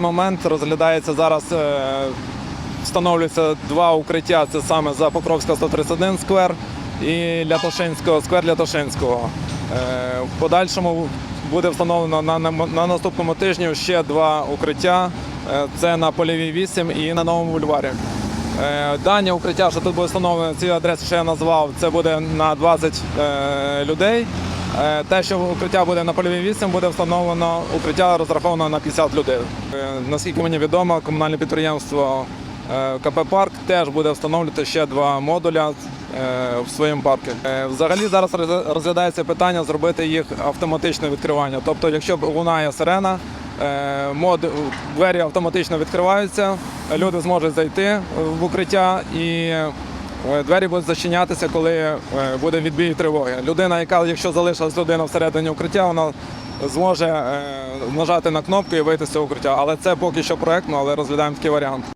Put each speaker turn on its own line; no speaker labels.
Момент розглядається зараз. е, Встановлюється два укриття. Це саме за Покровська 131 сквер і Лятошинського, сквер Лятошинського. Е, В подальшому буде встановлено на, на, на наступному тижні ще два укриття. Е, Це на Полівій 8 і на Новому бульварі. Дані укриття, що тут буде встановлено, ці адреси, що я назвав, це буде на 20 е, людей. Е, Те, що укриття буде на польовій 8, буде встановлено укриття розраховано на 50 людей. Е, Наскільки мені відомо, комунальне підприємство е, КП Парк теж буде встановлювати ще два модуля в своєму парку. Взагалі зараз розглядається питання зробити їх автоматичне відкривання. Тобто, якщо лунає сирена, мод, двері автоматично відкриваються, люди зможуть зайти в укриття і Двері будуть зачинятися, коли е, буде відбій тривоги. Людина, яка, якщо залишилась людина всередині укриття, вона зможе е, нажати на кнопку і вийти з цього укриття. Але це поки що проектно, але розглядаємо такий варіант.